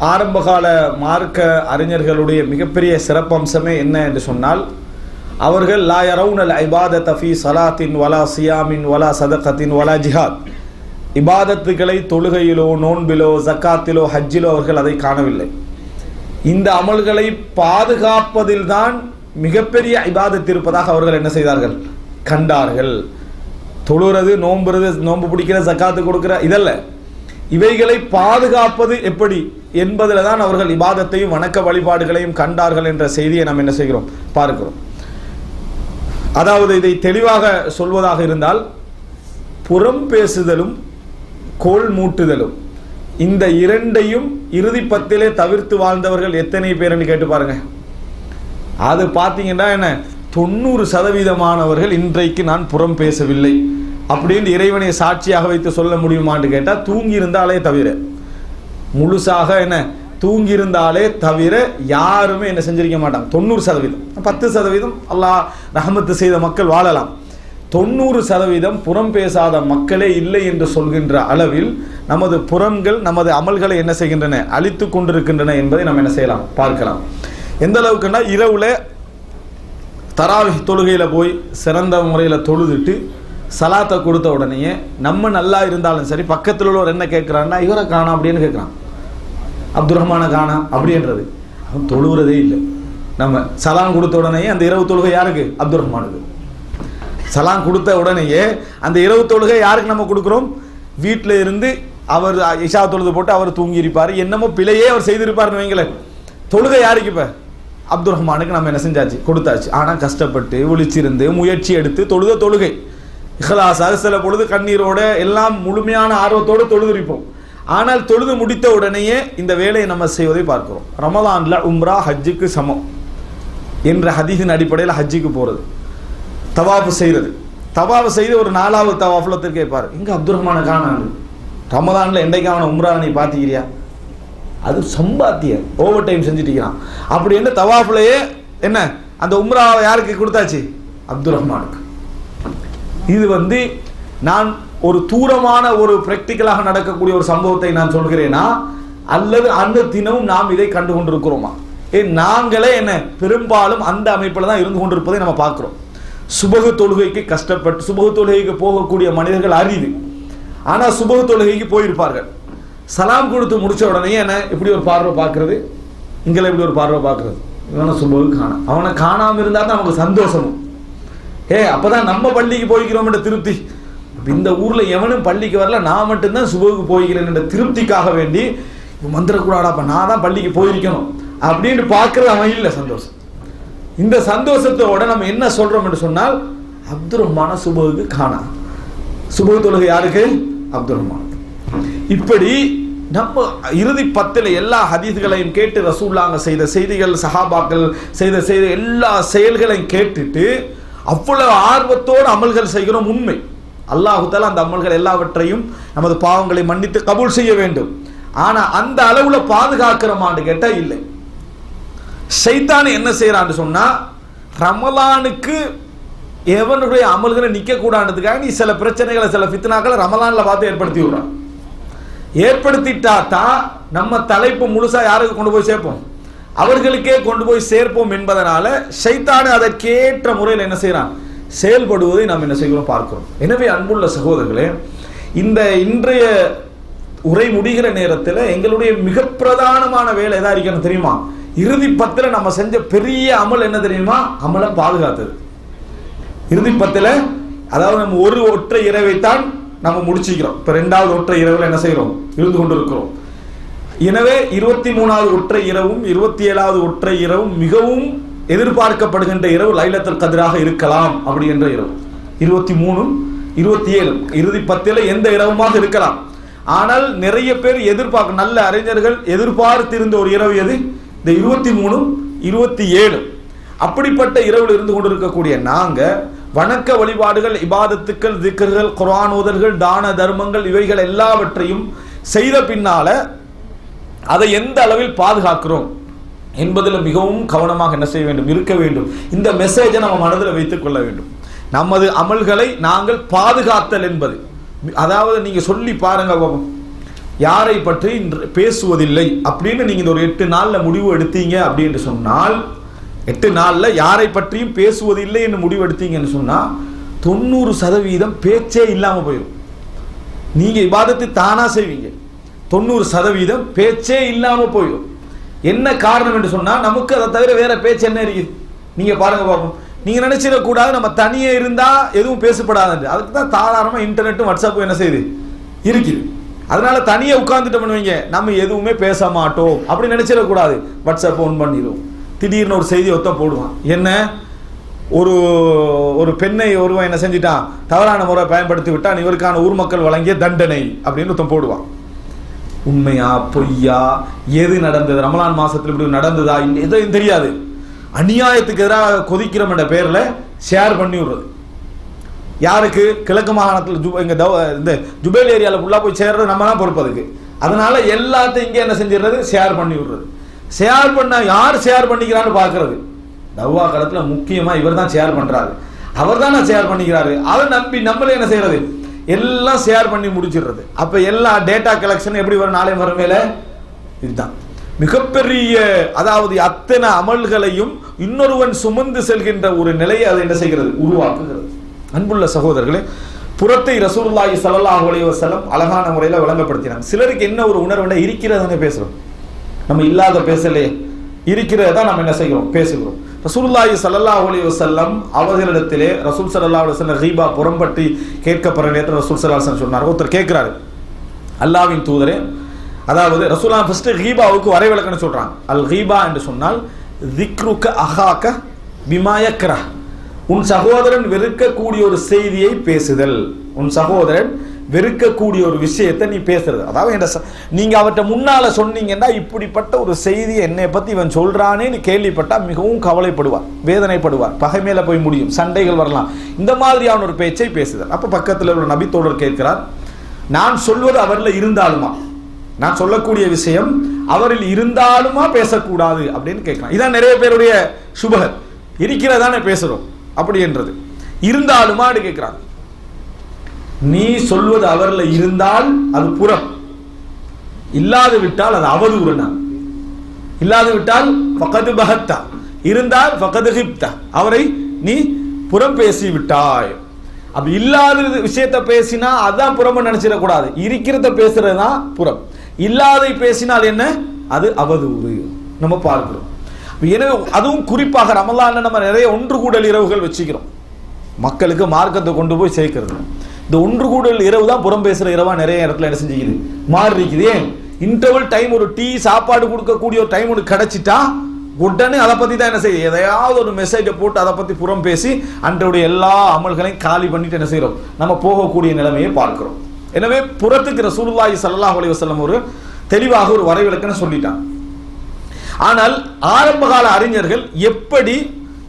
ஆரம்பகால மார்க்க அறிஞர்களுடைய மிகப்பெரிய சிறப்பம்சமே என்ன என்று சொன்னால் அவர்கள் லா யரவுனல் ஐபாத தஃபி சலாத்தின் வலா சியாமின் வலா சதகத்தின் வலா ஜிஹாத். இபாதத்துக்களை தொழுகையிலோ நோன்பிலோ ஜக்காத்திலோ ஹஜ்ஜிலோ அவர்கள் அதை காணவில்லை. இந்த அமல்களை பாதுகாப்பதில்தான் மிகப்பெரிய இபாதத்து இருப்பதாக அவர்கள் என்ன செய்தார்கள்? கண்டார்கள். தொழுறது நோம்புறது நோன்பு பிடிக்கிற ஜக்காத்து கொடுக்கிற இதல்ல. இவைகளை பாதுகாப்பது எப்படி என்பதில் தான் அவர்கள் இபாதத்தையும் வணக்க வழிபாடுகளையும் கண்டார்கள் என்ற செய்தியை நாம் என்ன செய்கிறோம்? பார்க்கிறோம். அதாவது இதை தெளிவாக சொல்வதாக இருந்தால் புறம் பேசுதலும் கோல் மூட்டுதலும் இந்த இரண்டையும் இறுதி பத்திலே தவிர்த்து வாழ்ந்தவர்கள் எத்தனை பேர்னு கேட்டு பாருங்க. அது பார்த்தீங்கன்னா என்ன? தொண்ணூறு சதவீதமானவர்கள் இன்றைக்கு நான் புறம் பேசவில்லை. அப்படின்னு இறைவனை சாட்சியாக வைத்து சொல்ல முடியுமான்னு கேட்டால் தூங்கி இருந்தாலே தவிர. முழுசாக என்ன? தூங்கி இருந்தாலே தவிர யாருமே என்ன செஞ்சிருக்க மாட்டாங்க. தொண்ணூறு சதவீதம். பத்து சதவீதம் அல்லாஹ் ரஹமத்து செய்த மக்கள் வாழலாம். தொண்ணூறு சதவீதம் புறம் பேசாத மக்களே இல்லை என்று சொல்கின்ற அளவில் நமது புறங்கள் நமது அமல்களை என்ன செய்கின்றன? அழித்து கொண்டிருக்கின்றன என்பதை நம்ம என்ன செய்யலாம்? பார்க்கலாம். எந்த அளவுக்குன்னா இரவுல தராவி தொழுகையில் போய் சிறந்த முறையில் தொழுதுட்டு சலாத்தை கொடுத்த உடனேயே நம்ம நல்லா இருந்தாலும் சரி பக்கத்தில் உள்ளவர் என்ன கேட்குறான்னா இவரை காணா அப்படின்னு கேட்குறான். அப்துல் ரஹ்மான காணா அப்படின்றது. அவன் தொழுகிறதே இல்லை. நம்ம சலாம் கொடுத்த உடனேயே அந்த இரவு தொழுகை யாருக்கு? அப்துல் ரஹ்மானுக்கு சலாம் கொடுத்த உடனேயே அந்த இரவு தொழுகை யாருக்கு நம்ம கொடுக்குறோம்? வீட்டில் இருந்து அவர் இஷா தொழுது போட்டு அவர் தூங்கியிருப்பார். என்னமோ பிழையே அவர் செய்திருப்பார்னு வைங்களேன். தொழுகை யாருக்கு இப்போ? அப்துல் ரஹ்மானுக்கு நம்ம என்ன செஞ்சாச்சு? கொடுத்தாச்சு. ஆனால் கஷ்டப்பட்டு ஒழிச்சிருந்து முயற்சி எடுத்து தொழுத தொழுகை. இஹ்லாஸாக சில பொழுது கண்ணீரோட எல்லாம் முழுமையான ஆர்வத்தோடு தொழுதுரிப்போம். ஆனால் தொழுது முடித்த உடனேயே இந்த வேலையை நம்ம செய்வதை பார்க்கிறோம். ரமலான்ல உம்ரா ஹஜ்ஜுக்கு சமம் என்ற ஹதீஸின் அடிப்படையில் ஹஜ்ஜுக்கு போகிறது தவாஃபு செய்கிறது தவாஃபு செய்து ஒரு நாலாவது தவாஃபில் கேட்பார் இங்கே அப்துல் ரஹ்மான காணாங்க ரமதானில் என்னைக்கு அவனை உம்ரா நீ பார்த்துக்கிறியா அது சம்பாத்தியம் ஓவர் டைம் செஞ்சுட்டிருக்கிறான். அப்படி என்ன தவாஃபுலையே என்ன? அந்த உம்ராவை யாருக்கு கொடுத்தாச்சு? அப்துல் ரஹ்மானுக்கு இது வந்து நான் ஒரு தூரமான ஒரு பிராக்டிக்கலாக நடக்கக்கூடிய ஒரு சம்பவத்தை நான் சொல்கிறேனா? அல்லது அந்த தினமும் நாம் இதை கண்டு கொண்டிருக்கிறோமா ஏ நாங்களே என்ன பெரும்பாலும் அந்த அமைப்பில் தான் இருந்து கொண்டிருப்பதை நம்ம பார்க்குறோம். சுபகு தொழுகைக்கு கஷ்டப்பட்டு சுபகு தொழுகைக்கு போகக்கூடிய மனிதர்கள் அரிது. ஆனால் சுபகு தொழுகைக்கு போயிருப்பார்கள். சலாம் கொடுத்து முடிச்ச உடனே என்ன இப்படி ஒரு பார்வை பார்க்கறது? இங்கே இப்படி ஒரு பார்வை பார்க்கறது? இவனை சுபகு காணாம் அவனை காணாமல் இருந்தால் தான் நமக்கு சந்தோஷமும். ஏ அப்போதான் நம்ம பள்ளிக்கு போய்க்கிறோம் என்ற திருப்தி. இந்த ஊரில் எவனும் பள்ளிக்கு வரல நான் மட்டும்தான் சுபகுக்கு போய்க்கிறேன் என்ற திருப்திக்காக வேண்டி இவன் நான் தான் பள்ளிக்கு போயிருக்கணும். அப்படின்னு பார்க்கறது அவன் இல்லை சந்தோஷம். இந்த சந்தோஷத்தோட நம்ம என்ன சொல்றோம் என்று சொன்னால் அப்துல் ரஹ்மான சுபகுக்கு காணா. சுபகு தொழுகை யாருக்கு? அப்துல் ரஹ்மான் இப்படி நம்ம இறுதி பத்தில் எல்லா ஹதீஸ்களையும் கேட்டு ரசூல்லாங்க செய்த செய்திகள் சஹாபாக்கள் செய்த செய்த எல்லா செயல்களையும் கேட்டுட்டு அவ்வளவு ஆர்வத்தோடு அமல்கள் செய்கிறோம் உண்மை. அல்லாஹுத்தால அந்த அமல்கள் எல்லாவற்றையும் நமது பாவங்களை மன்னித்து கபூல் செய்ய வேண்டும். ஆனால் அந்த அளவில் பாதுகாக்கிறோமான்னு கேட்டால் இல்லை. சைத்தானு என்ன செய்கிறான்னு சொன்னால் ரமலானுக்கு எவனுடைய அமல்களை நிற்கக்கூடாதுக்காக நீ சில பிரச்சனைகளை சில ஃபித்னாக்களை ரமலானில் பார்த்து ஏற்படுத்தி விடுறான். ஏற்படுத்திட்டா தான் நம்ம தலைப்பு முழுசாக யாருக்கு கொண்டு போய் சேர்ப்போம்? அவர்களுக்கே கொண்டு போய் சேர்ப்போம் என்பதனால சைத்தானு அதற்கேற்ற முறையில் என்ன செய்யறான் செயல்படுவதை நாம் என்ன செய்கிறோம்? பார்க்கிறோம். எனவே அன்புள்ள சகோதரர்களே இந்த இன்றைய உரை முடிகிற நேரத்தில் எங்களுடைய மிக பிரதானமான வேலை எதா இருக்கணும் தெரியுமா? இறுதி பத்தில் நம்ம செஞ்ச பெரிய அமல் என்ன தெரியுமா? அமலை பாதுகாத்தது. இறுதி பத்தில் அதாவது நம்ம ஒரு ஒற்றை இரவைத்தான் நம்ம முடிச்சுக்கிறோம். இப்போ ரெண்டாவது ஒற்றை இரவில் என்ன செய்கிறோம்? இருந்து கொண்டு இருக்கிறோம் எனவே இருபத்தி மூணாவது ஒற்றை இரவும் இருபத்தி ஏழாவது ஒற்றை இரவும் மிகவும் எதிர்பார்க்கப்படுகின்ற இரவு லைலத்தல் கதிராக இருக்கலாம் அப்படி என்ற இரவு. இருபத்தி மூணும் இருபத்தி ஏழு இறுதி பத்தில் எந்த இரவுமாக இருக்கலாம். ஆனால் நிறைய பேர் எதிர்பார்க்க நல்ல அறிஞர்கள் எதிர்பார்த்திருந்த ஒரு இரவு எது? இந்த இருபத்தி மூணும் இருபத்தி ஏழு அப்படிப்பட்ட இரவில் இருந்து கொண்டிருக்கக்கூடிய நாங்கள் வணக்க வழிபாடுகள் இபாதத்துக்கள் திக்கர்கள் குர்ஆன் தான தர்மங்கள் இவைகள் எல்லாவற்றையும் செய்த பின்னால அதை எந்த அளவில் பாதுகாக்கிறோம் என்பதில் மிகவும் கவனமாக என்ன செய்ய வேண்டும் இருக்க வேண்டும். இந்த மெசேஜை நம்ம மனதில் வைத்துக் கொள்ள வேண்டும். நமது அமல்களை நாங்கள் பாதுகாத்தல் என்பது. அதாவது நீங்க சொல்லி பாருங்க பாப்போம் யாரை பற்றி பேசுவதில்லை அப்படின்னு நீங்க இந்த ஒரு எட்டு நாள்ல முடிவு எடுத்தீங்க அப்படின்னு சொன்னால் எட்டு நாள்ல யாரை பற்றியும் பேசுவதில்லை என்று முடிவு எடுத்தீங்கன்னு சொன்னா தொண்ணூறு சதவீதம் பேச்சே இல்லாம போயிடும் நீங்க இபாதத்தை தானா செய்வீங்க. தொண்ணூறு சதவீதம் பேச்சே இல்லாமல் போயிடும். என்ன காரணம் என்று சொன்னால் நமக்கு அதை தவிர வேற பேச்சு என்ன இருக்குது? நீங்கள் பாருங்க பார்ப்போம் நீங்கள் நினச்சிடக்கூடாது நம்ம தனியே இருந்தால் எதுவும் பேசப்படாது அதுக்கு தான் தாராளமாக இன்டர்நெட்டும் வாட்ஸ்அப்பும் என்ன செய்யுது? இருக்குது. அதனால தனியே உட்காந்துட்டு பண்ணுவீங்க நம்ம எதுவுமே பேச மாட்டோம். அப்படி நினச்சிடக்கூடாது வாட்ஸ்அப் ஒன் பண்ணிடுவோம் திடீர்னு ஒரு செய்தி ஒத்த போடுவான். என்ன? ஒரு ஒரு பெண்ணை ஒருவன் என்ன செஞ்சிட்டான்? தவறான முறை பயன்படுத்தி விட்டான். இவருக்கான ஊர் மக்கள் வழங்கிய தண்டனை அப்படின்னு ஒருத்தன் போடுவான். உண்மையா பொய்யா எது நடந்தது? ரமலான் மாசத்துல இப்படி நடந்ததா? இன்னும் எதுவும் தெரியாது. அநியாயத்துக்கு எதிராக கொதிக்கிறோம் என்ற பேர்ல ஷேர் பண்ணி விடுறது. யாருக்கு? கிழக்கு மாகாணத்தில் ஜு தவ இந்த ஜுபேல் ஏரியாவில் ஃபுல்லாக போய் சேர்றது நம்ம தான் பொறுப்பு அதுக்கு. அதனால எல்லாத்தையும் இங்கே என்ன செஞ்சிடுறது? ஷேர் பண்ணி விடுறது. ஷேர் பண்ண யார் ஷேர் பண்ணிக்கிறான்னு பார்க்கறது? தவ்வா காலத்தில் முக்கியமாக இவர் தான் ஷேர் பண்ணுறாரு அவர் தான் ஷேர் பண்ணிக்கிறாரு. அதை நம்பி நம்மளே என்ன செய்யறது? எல்லாம் ஷேர் பண்ணி முடிச்சிடுறது. அப்போ எல்லா டேட்டா கலெக்ஷன் எப்படி வரும்? நாளை வரும் இதுதான். மிகப்பெரிய அதாவது அத்தனை அமல்களையும் இன்னொருவன் சுமந்து செல்கின்ற ஒரு நிலையை அது என்ன செய்கிறது? உருவாக்குகிறது. அன்புள்ள சகோதரர்களே புறத்தை ரசூல்லாய் ஸல்லல்லாஹு அலைஹி அழகான முறையில் விளங்கப்படுத்தினாங்க சிலருக்கு என்ன ஒரு உணர்வுனா இருக்கிறதானே பேசுகிறோம் நம்ம இல்லாத பேசலையே. இருக்கிறத நம்ம என்ன செய்கிறோம்? பேசுகிறோம். ரசூலுல்லாஹி ஸல்லல்லாஹு அலி வசல்லம் அவர்களிடத்திலே ரசூல் சல்லா அலுவலம் வஸல்லம் ரீபா புறம்பற்றி கேட்கப்படுற நேரத்தில் ரசூல் சல்லா சொன்னார். ஒருத்தர் கேட்கிறாரு. அல்லாஹ்வின் தூதரே அதாவது ரசூலா ஃபர்ஸ்ட் ஹீபாவுக்கு வரைவிலக்கணம் சொல்றாங்க அல் ஹீபா என்று சொன்னால் திக்ருக்க அஹாக்க பிமாயக்ரா உன் சகோதரன் வெறுக்கக்கூடிய ஒரு செய்தியை பேசுதல். உன் சகோதரன் வெறுக்கக்கூடிய ஒரு விஷயத்தை நீ பேசுறது. அதாவது என்ன நீங்கள் நீங்க அவர்கிட்ட முன்னால சொன்னீங்கன்னா இப்படிப்பட்ட ஒரு செய்தியை என்னை பத்தி இவன் சொல்றானேன்னு கேள்விப்பட்டா மிகவும் கவலைப்படுவார் வேதனைப்படுவார். பகை மேலே போய் முடியும் சண்டைகள் வரலாம். இந்த மாதிரியான ஒரு பேச்சை பேசுதல். அப்ப பக்கத்துல ஒரு நபித்தோழர் கேட்கிறார் நான் சொல்வது அவரில் இருந்தாலுமா? நான் சொல்லக்கூடிய விஷயம் அவரில் இருந்தாலுமா பேசக்கூடாது அப்படின்னு கேட்கலாம் இதான் நிறைய பேருடைய சுபகர். இருக்கிறதானே பேசுறோம். அப்படி என்றது இருந்தாலுமான்னு கேட்கிறாங்க நீ சொல்வது அவரில் இருந்தால் அது புறம். இல்லாது விட்டால் அது அவது நான் இல்லாது விட்டால் பகது பகத்தா. இருந்தால் பகது ஹிப்தா. அவரை நீ புறம் பேசி விட்டாய். அப்ப இல்லாத விஷயத்தை பேசினா அதான் புறம் நினைச்சிடக்கூடாது. இருக்கிறத பேசுறது தான் புறம். இல்லாதை பேசினால் என்ன? அது அவதூறு நம்ம பார்க்கிறோம். எனவே அதுவும் குறிப்பாக ரமலான் நம்ம நிறைய ஒன்று கூடல் இரவுகள் வச்சுக்கிறோம். மக்களுக்கு மார்க்கத்தை கொண்டு போய் சேர்க்கிறது. இந்த ஒன்று கூடல் இரவு தான் புறம் பேசுற இரவா நிறைய இடத்துல என்ன செஞ்சுக்குது? மாறி இருக்குது ஏன்? இன்டர்வல் டைம் ஒரு டீ சாப்பாடு கொடுக்கக்கூடிய ஒரு டைம் ஒன்று கிடைச்சிட்டா உடனே அதை பத்தி தான் என்ன செய்யுது எதையாவது ஒரு மெசேஜை போட்டு அதை பத்தி புறம் பேசி அன்றைய எல்லா அமல்களையும் காலி பண்ணிட்டு என்ன செய்கிறோம் நம்ம போகக்கூடிய நிலைமையை பார்க்கிறோம். எனவே புறத்துக்கு ரசூலுல்லாஹி சல்லாஹ் அலைஹி ஒரு தெளிவாக ஒரு வரைவிலக்குன்னு சொல்லிட்டான். ஆனால் ஆரம்பகால அறிஞர்கள் எப்படி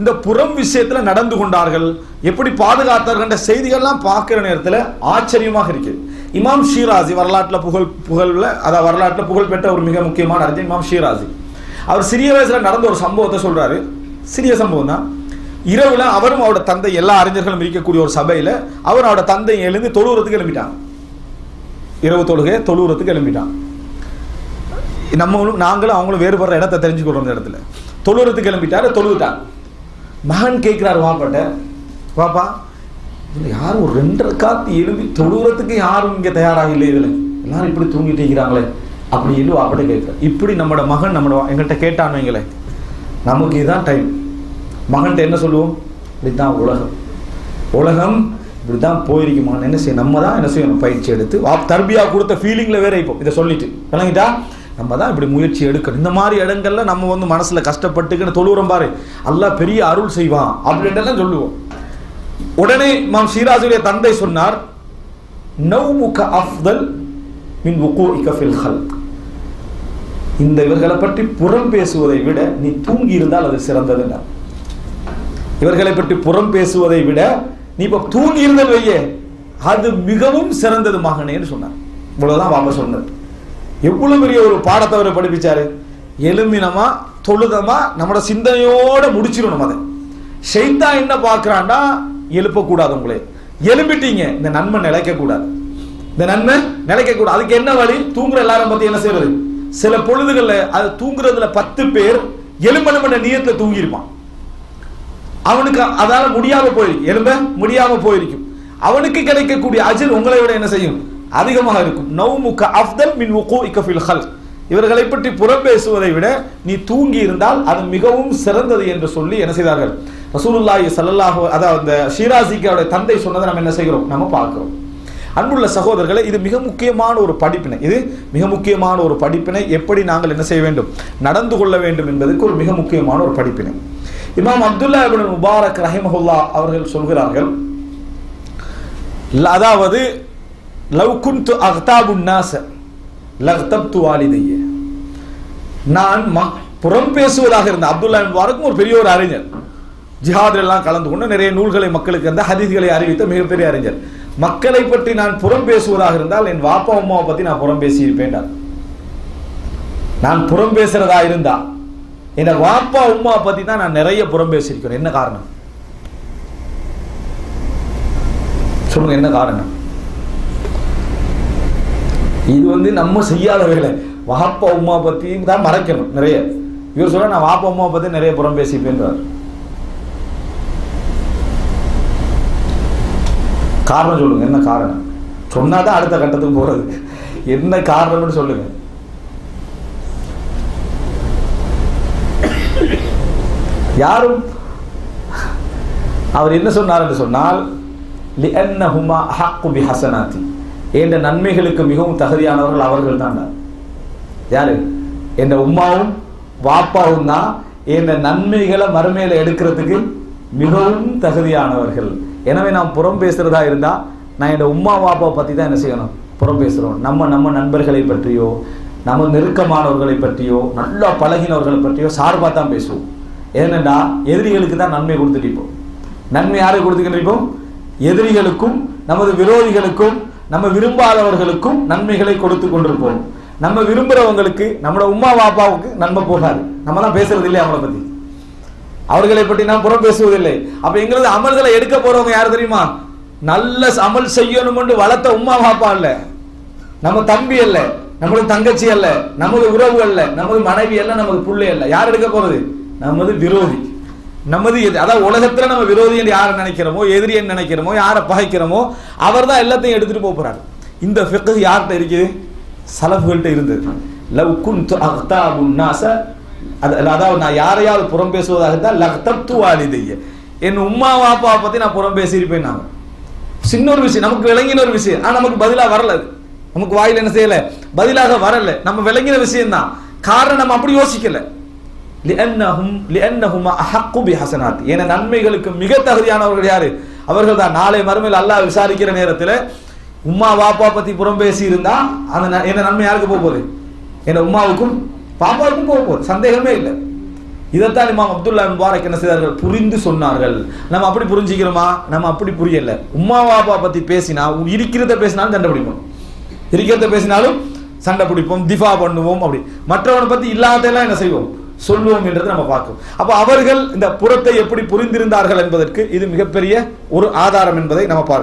இந்த புறம் விஷயத்துல நடந்து கொண்டார்கள். எப்படி பாதுகாத்தார்கள் என்ற செய்திகள்லாம் பார்க்கிற நேரத்தில் ஆச்சரியமாக இருக்குது. இமாம் ஷீராசி வரலாற்றில் புகழ் புகழ்ல அதாவது வரலாற்றில் புகழ் பெற்ற ஒரு மிக முக்கியமான அறிஞர் இமாம் ஷீராசி. அவர் சிறிய வயசுல நடந்த ஒரு சம்பவத்தை சொல்றாரு. சிறிய சம்பவம் தான். இரவுல அவரும் அவரோட தந்தை எல்லா அறிஞர்களும் இருக்கக்கூடிய ஒரு சபையில அவர் அவரோட தந்தை எழுந்து தொழுவுறதுக்கு எழுப்பிட்டாங்க இரவு தொழுகை தொழுவுறதுக்கு எழுப்பிட்டான் நம்மளும் நாங்களும் அவங்களும் வேறுபடுற இடத்த தெரிஞ்சுக்கிறோம் இந்த இடத்துல. தொழுறதுக்கு கிளம்பிட்டாரு தொழுவிட்டாங்க மகன் கேட்கிறாரு வாப்பாட்ட வாப்பா இதில் யாரும் ஒரு ரெண்டரை காத்து எழுதி தொழுகிறதுக்கு யாரும் இங்கே தயாராக இல்லை இதில் எல்லாரும் இப்படி தூங்கிட்டு இருக்கிறாங்களே. அப்படி இல்லை வாப்பாட்ட கேட்குறேன் இப்படி நம்மளோட மகன் நம்மளோட எங்கள்கிட்ட கேட்டான்னு வைங்களேன். நமக்கு இதுதான் டைம் மகன்கிட்ட என்ன சொல்லுவோம்? இதுதான் உலகம். உலகம் இப்படி தான் போயிருக்குமான்னு என்ன செய்ய நம்ம தான் என்ன செய்யணும்? பயிற்சி எடுத்து வா தர்பியா கொடுத்த ஃபீலிங்கில் வேற இப்போ இதை சொல்லிட்டு. விளங்கிட்டா? நம்ம தான் இப்படி முயற்சி எடுக்கணும். இந்த மாதிரி இடங்கள்ல நம்ம வந்து மனசுல கஷ்டப்பட்டுக்கின்னு தொழுகிறோம் பாரு. எல்லாம் பெரிய அருள் செய்வான். அப்படின்றதெல்லாம் சொல்லுவோம். உடனே மாம் சீராஜுடைய தந்தை சொன்னார் நவ்முக அஃதல் மின் உகூஇக ஃபில் ஹல்க் இந்த இவர்களை பற்றி புறம் பேசுவதை விட நீ தூங்கி இருந்தால் அது சிறந்ததுன்னார் இவர்களை பற்றி புறம் பேசுவதை விட நீ இப்ப தூங்கி இருந்தல் வையே அது மிகவும் சிறந்தது மகனேன்னு சொன்னார். இவ்வளவுதான் வாங்க சொன்னது. எவ்வளவு பெரிய ஒரு பாடத்தை அவர் படிப்பிச்சாரு? எலுமினமா தொழுதமா நம்மளோட சிந்தனையோட முடிச்சிடணும் அதை. ஷைத்தா என்ன பார்க்கறான்டா எழுப்பக்கூடாது உங்களே. எழுப்பிட்டீங்க இந்த நன்மை நிலைக்க கூடாது இந்த நன்மை நிலைக்க கூடாது அதுக்கு என்ன வழி? தூங்குற எல்லாரும் பத்தி என்ன செய்யறது சில பொழுதுகள்ல அது தூங்குறதுல பத்து பேர் எலும்பெலும்பன நீயத்துல தூங்கியிருப்பான். அவனுக்கு அதால முடியாம போயிருக்கு எலும்ப முடியாம போயிருக்கும். அவனுக்கு கிடைக்கக்கூடிய அஜில் உங்களை விட என்ன செய்யும்? அதிகமாக இருக்கும். நௌமுக அஃப்தல் மின் உகூஇக இக்கஃபில் ஹல் இவர்களை பற்றி புறம் பேசுவதை விட நீ தூங்கி இருந்தால் அது மிகவும் சிறந்தது என்று சொல்லி என்ன செய்தார்கள்? ரசூலுல்லாஹி ஸல்லல்லாஹு அதாவது அந்த ஷீராசிக்காவுடைய தந்தை சொன்னதை நம்ம என்ன செய்கிறோம்? நம்ம பார்க்கிறோம். அன்புள்ள சகோதரர்களை இது மிக முக்கியமான ஒரு படிப்பினை. இது மிக முக்கியமான ஒரு படிப்பினை. எப்படி நாங்கள் என்ன செய்ய வேண்டும்? நடந்து கொள்ள வேண்டும் என்பதற்கு ஒரு மிக முக்கியமான ஒரு படிப்பினை. இமாம் அப்துல்லா இப்னு முபாரக் ரஹிமஹுல்லா அவர்கள் சொல்கிறார்கள் அதாவது லவ் குன்து அக்தாபு நாச லக்தப்து வாலிதைய நான் புறம் பேசுவதாக இருந்த அப்துல்லா இப்னு ஒரு பெரிய ஒரு அறிஞர். ஜிஹாதில் எல்லாம் கலந்து கொண்டு நிறைய நூல்களை மக்களுக்கு இருந்த ஹதீஸ்களை அறிவித்த மிகப்பெரிய அறிஞர். மக்களை பற்றி நான் புறம் பேசுவதாக இருந்தால் என் வாப்பா அம்மாவை பற்றி நான் புறம் பேசியிருப்பேன் நான் புறம் பேசுறதா இருந்தா என் வாப்பா உம்மா பற்றி தான் நான் நிறைய புறம் பேசியிருக்கிறேன். என்ன காரணம்? சொல்லுங்க என்ன காரணம்? இது வந்து நம்ம செய்யாத வேலை. வாப்பா உமா பத்தி தான் மறைக்கணும் நிறைய. இவர் சொல்ல நான் வாப்பா உமா பத்தி நிறைய புறம் பேசிப்பேன்றார். காரணம் சொல்லுங்க என்ன காரணம்? சொன்னாதான் அடுத்த கட்டத்துக்கு போறது. என்ன காரணம்னு சொல்லுங்க. யாரும் அவர் என்ன சொன்னார் என்று சொன்னால் லிஅன்னஹுமா என்ற நன்மைகளுக்கு மிகவும் தகுதியானவர்கள் அவர்கள் தான் யாரு? என் உம்மாவும் வாப்பாவும் தான் என் நன்மைகளை மறுமையில எடுக்கிறதுக்கு மிகவும் தகுதியானவர்கள். எனவே நாம் புறம் பேசுறதா இருந்தா நான் என் உம்மா வாப்பாவை பத்தி தான் என்ன செய்யணும்? புறம் பேசுறோம். நம்ம நம்ம நண்பர்களை பற்றியோ நம்ம நெருக்கமானவர்களை பற்றியோ நல்லா பழகினவர்களை பற்றியோ சார்பாக தான் பேசுவோம். ஏனென்றா எதிரிகளுக்கு தான் நன்மை கொடுத்துட்டு இருப்போம். நன்மை யாருக்கு கொடுத்துக்கிட்டு இருப்போம்? எதிரிகளுக்கும் நமது விரோதிகளுக்கும் நம்ம விரும்பாதவர்களுக்கும் நன்மைகளை கொடுத்து கொண்டிருப்போம். நம்ம விரும்புறவங்களுக்கு நம்மளோட உம்மா பாப்பாவுக்கு நன்மை போகாது. நம்ம தான் பேசுறது இல்லையா அவங்கள பத்தி. அவர்களை பற்றி நாம் புறம் பேசுவதில்லை. அப்ப எங்களது அமல்களை எடுக்க போறவங்க யார் தெரியுமா? நல்ல அமல் செய்யணும் வளர்த்த உம்மா பாப்பா இல்ல நம்ம தம்பி அல்ல நமது தங்கச்சி அல்ல நமது உறவு அல்ல நமது மனைவி அல்ல நமது பிள்ளை அல்ல. யார் எடுக்க போறது? நமது விரோதி. நமது எது அதாவது உலகத்துல நம்ம விரோதி என்று யாரை நினைக்கிறோமோ எதிரி என்று நினைக்கிறோமோ யாரை பகைக்கிறோமோ அவர் தான் எல்லாத்தையும் எடுத்துட்டு போக இந்த ஃபிக்கு யார்கிட்ட இருக்குது? சலஃபுகள்கிட்ட இருந்தது. லவ் குன் அக்தாபு நாச அது அதாவது நான் யாரையாவது புறம் பேசுவதாக இருந்தால் லக்தப்து வாலிதைய என் உம்மா வாப்பாவை பற்றி நான் புறம் பேசியிருப்பேன் நான். சின்ன ஒரு விஷயம் நமக்கு விளங்கின ஒரு விஷயம். ஆனால் நமக்கு பதிலாக வரல நமக்கு வாயில் என்ன செய்யலை? பதிலாக வரல. நம்ம விளங்கின விஷயம் தான் காரணம் நம்ம அப்படி யோசிக்கலை. என நன்மைகளுக்கு மிக தகுதியானவர்கள் யாரு? அவர்கள் தான் நாளை மறுமையில் அல்லாஹ் விசாரிக்கிற நேரத்தில் உம்மா வாப்பா பத்தி புறம் பேசி இருந்தா அந்த ந- என்ன நன்மை யாருக்கு போக போகுது? என் உம்மாவுக்கும் பாப்பாவுக்கும் போக போகுது. சந்தேகமே இல்லை. இதைத்தான் இமாம் அப்துல்லா முபாரக் என்ன செய்தார்கள்? புரிந்து சொன்னார்கள். நம்ம அப்படி புரிஞ்சுக்கிறோமா? நம்ம அப்படி புரியல. உம்மா வாப்பா பத்தி பேசினா இருக்கிறத பேசினாலும் சண்டை பிடிப்போம். இருக்கிறத பேசினாலும் சண்டை பிடிப்போம் திஃபா பண்ணுவோம் அப்படி. மற்றவனை பத்தி இல்லாதெல்லாம் என்ன செய்வோம்? சொல்லுவோம் என்றதை நம்ம பார்க்கும் அப்போ அவர்கள் இந்த புறத்தை எப்படி புரிந்திருந்தார்கள் என்பதற்கு இது மிகப்பெரிய ஒரு ஆதாரம் என்பதை நம்ம பார்க்கும்